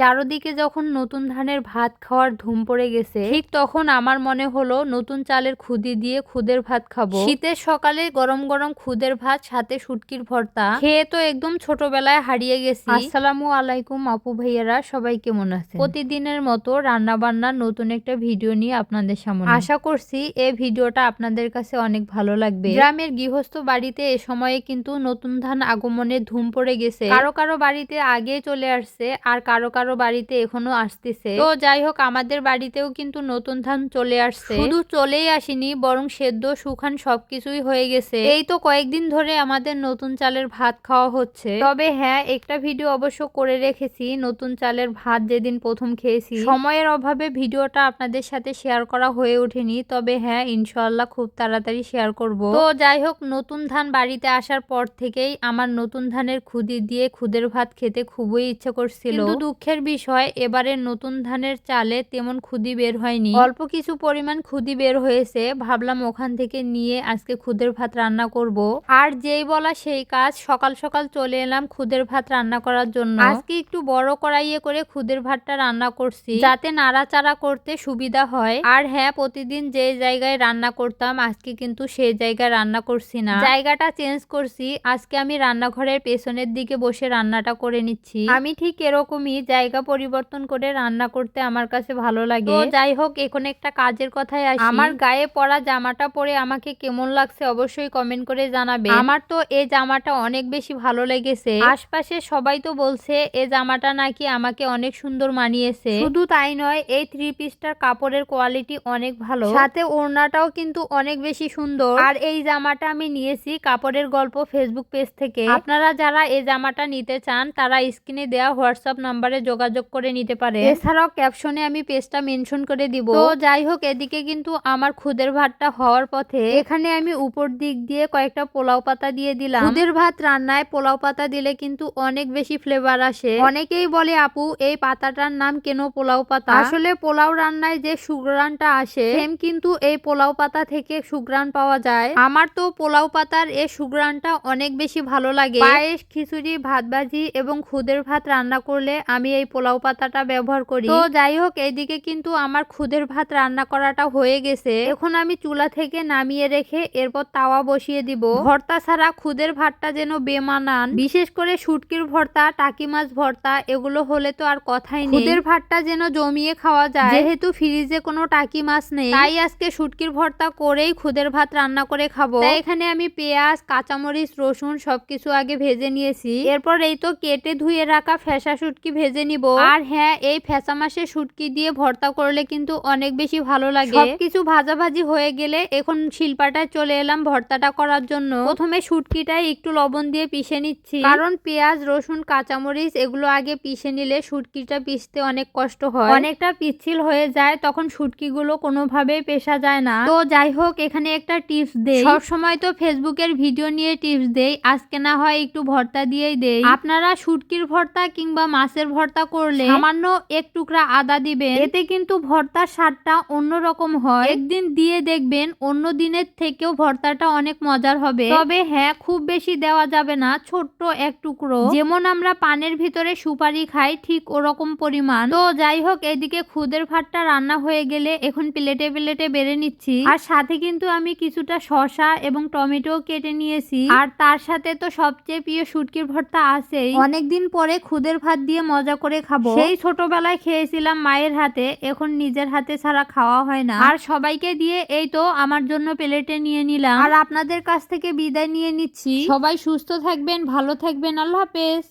চারদিকে যখন নতুন ধানের ভাত খাওয়ার ধুম পড়ে গেছে, ঠিক তখন আমার মনে হলো নতুন চালের খুদি দিয়ে খুদের ভাত খাব। শীতের সকালে গরম গরম খুদের ভাত, সাথে শুটকির ভর্তা, খেয়ে তো একদম ছোটবেলায় হারিয়ে গেছি। আসসালামু আলাইকুম আপু ভাইয়ারা, সবাই কেমন আছেন? প্রতিদিনের মতো রান্না বান্নার নতুন একটা ভিডিও নিয়ে আপনাদের সামনে। আশা করছি এই ভিডিওটা আপনাদের কাছে অনেক ভালো লাগবে। গ্রামের গৃহস্থ বাড়িতে এ সময়ে কিন্তু নতুন ধান আগমনের ধুম পড়ে গেছে। কারও কারও বাড়িতে আগে চলে আসছে, আর কারও কারও বাড়িতে এখনও আসতেছে। তো যাই হোক আমাদের বাড়িতেও কিন্তু নতুন ধান চলে আসছে। শুধু চলেই আসেনি বরং সেদ্ধ সুখান সবকিছুই হয়ে গেছে। এই তো কয়েকদিন ধরে আমাদের নতুন চালের ভাত খাওয়া হচ্ছে। তবে হ্যাঁ একটা ভিডিও অবশ্য করে রেখেছি নতুন চালের ভাত যেদিন প্রথম খেয়েছি। সময়ের অভাবে ভিডিওটা আপনাদের সাথে শেয়ার করা হয়ে ওঠেনি তবে হ্যাঁ ইনশাআল্লাহ খুব তাড়াতাড়ি শেয়ার করব। তো যাই হোক নতুন ধান বাড়িতে আসার পর থেকেই আমার নতুন ধানের খুদি দিয়ে খুদের ভাত খেতে খুবই ইচ্ছে করছিল। কিন্তু দুঃখের বিষয়, এবারে নতুন ধানের চালে তেমন খুদি বের হয়নি। অল্প কিছু পরিমাণ খুদি বের হয়েছে, ভাবলাম ওখান থেকে নিয়ে আজকে খুদের ভাত রান্না করব। আর যেই বলা সেই কাজ, সকাল সকাল চলে এলাম খুদের ভাত রান্না করার জন্য। আজকে একটু বড় কড়াইয়ে করে খুদের ভাতটা রান্না করছি, যাতে নাড়াচাড়া করতে সুবিধা হয়। আর হ্যাঁ প্রতিদিন যে জায়গায় রান্না করতাম, আজকে কিন্তু সেই জায়গায় রান্না করছি না। জায়গাটা চেঞ্জ করছি, আজকে আমি রান্নাঘরের পেছনের দিকে বসে রান্নাটা করে নিচ্ছি। আমি ঠিক এরকমই জায়গা পরিবর্তন করে রান্না করতে আমার কাছে ভালো লাগে। তো যাই হোক এখন একটা কাজের কথাই আসি। আমার গায়ে পরা জামাটা পরে আমাকে কেমন লাগছে অবশ্যই কমেন্ট করে জানাবে। আমার তো এই জামাটা অনেক বেশি ভালো লেগেছে। আশপাশে সবাই তো বলছে এই জামাটা নাকি আমাকে অনেক সুন্দর মানিয়েছে। শুধু তাই নয় এই থ্রি পিসটার কাপড়ের কোয়ালিটি অনেক ভালো। সাথে ওড়নাটাও কিন্তু অনেক বেশি সুন্দর। আর এই জামাটা আমি নিয়েছি কাপড়ের গল্প ফেসবুক পেজ থেকে। আপনারা যারা এই জামাটা নিতে চান তারা স্ক্রিনে দেওয়া হোয়াটসঅ্যাপ নাম্বারে যোগাযোগ করে নিতে পারে। এছাড়াও ক্যাপশনে আমি পেজটা মেনশন করে দিব। তো যাই হোক এদিকে কিন্তু আমার খুদের ভাতটা হওয়ার পথে এখানে আমি উপর দিক দিয়ে কয়েকটা পোলাও পাতা দিয়ে দিলাম। খুদের ভাত রান্নায় পোলাও পাতা দিলে কিন্তু অনেক বেশি ফ্লেভার আসে। অনেকেই বলে আপু এই পাতাটার নাম কেন পোলাও পাতা? আসলে পোলাও রান্নায় যে সুগ্রানটা আসে সেম কিন্তু এই পোলাও পাতা থেকে সুগ্রান পাওয়া যায়। আমার তো পোলাও পাতার এই সুগ্রানটা অনেক বেশি ভালো লাগে। পায়েস খিচুড়ি ভাত ভাজি এবং খুদের ভাত রান্না করলে আমি এই পোলাও পাতাটা ব্যবহার করি। তো যাই হোক এইদিকে কিন্তু আমার খুদের ভাত রান্না করাটা হয়ে গেছে। এখন আমি চুলা থেকে নামিয়ে রেখে এরপর তাওয়া বসিয়ে দিব। ভর্তা ছাড়া খুদের ভাতটা যেন বেমানান। বিশেষ করে শুটকির ভর্তা, টাকি মাছ ভর্তা, এগুলো হলে তো আর কথাই নেই। খুদের ভাতটা যেন জমিয়ে খাওয়া যায়। যেহেতু ফ্রিজে কোনো টাকি মাছ নেই, তাই আজকে শুটকির ভর্তা করেই খুদের ভাত রান্না করে খাব। এখানে আমি পেঁয়াজ, কাঁচামরিচ, রসুন সবকিছু আগে ভেজে নিয়েছি। এরপর এই তো কেটে ধুয়ে রাখা ফেসা শুটকি ভেজে নিব। আর হ্যাঁ এই ফেসা মাসের শুটকি দিয়ে ভর্তা করলে কিন্তু অনেক বেশি ভালো লাগে। সবকিছু ভাজাভাজি হয়ে গেলে এখন শিল্পাটায় চলে এলাম ভর্তাটা করার জন্য। প্রথমে শুটকিটাই একটু লবণ দিয়ে পিষে নিচ্ছি। কারণ পেঁয়াজ রসুন কাঁচামরিচ এগুলো আগে পিষে নিলে শুটকিটা পিষতে অনেক কষ্ট হয়। অনেকটা পিচ্ছিল হয়ে যায় তখন শুটকিগুলো কোনোভাবেই পেশা যায় না। তো যাই হোক এখানে একটা টিপস দেই। সব সময় তো ফেসবুকের ভিডিও নিয়ে টিপস দেই। আজকে না হয় একটু ভর্তা দিয়েই দেই। আপনারা শুটকির ভর্তা কিংবা মাছের ভর্তা করলে সামান্য এক টুকরা আদা দিবেন। এতে কিন্তু ভর্তার স্বাদটা অন্যরকম হয়। একদিন দিয়ে দেখবেন অন্য দিনের থেকেও ভর্তাটা অনেক মজার হবে। তবে হ্যাঁ খুব বেশি দেওয়া যাবে না ছোট্ট এক টুকরো। যেমন আমরা পানের ভিতরে সুপারি খাই ঠিক ওরকম পরিমাণ। তো যাই হোক এদিকে খুদের ভাতটা রান্না হয়ে গেলে এখন প্লেটে প্লেটে বেড়ে নিচ্ছি। আর সাথে কিন্তু আমি কিছুটা শসা এবং টমেটো কেটে নিয়েছি। আর তার সাথে তো সবচেয়ে প্রিয় শুটকির ভর্তা আছেই। অনেকদিন পরে খুদের ভাত দিয়ে মজা করে খাব। সেই ছোটবেলায় খেয়েছিলাম মায়ের হাতে এখন নিজের হাতে ছাড়া খাওয়া হয় না। আর সবাইকে দিয়ে এই তো আমার জন্য প্লেটে নিয়ে নিলাম। আর আপনাদের কাছ থেকে বিদায় নিয়ে নিচ্ছি। সবাই সুস্থ থাকবেন ভালো থাকবেন আল্লাহ হাফেজ।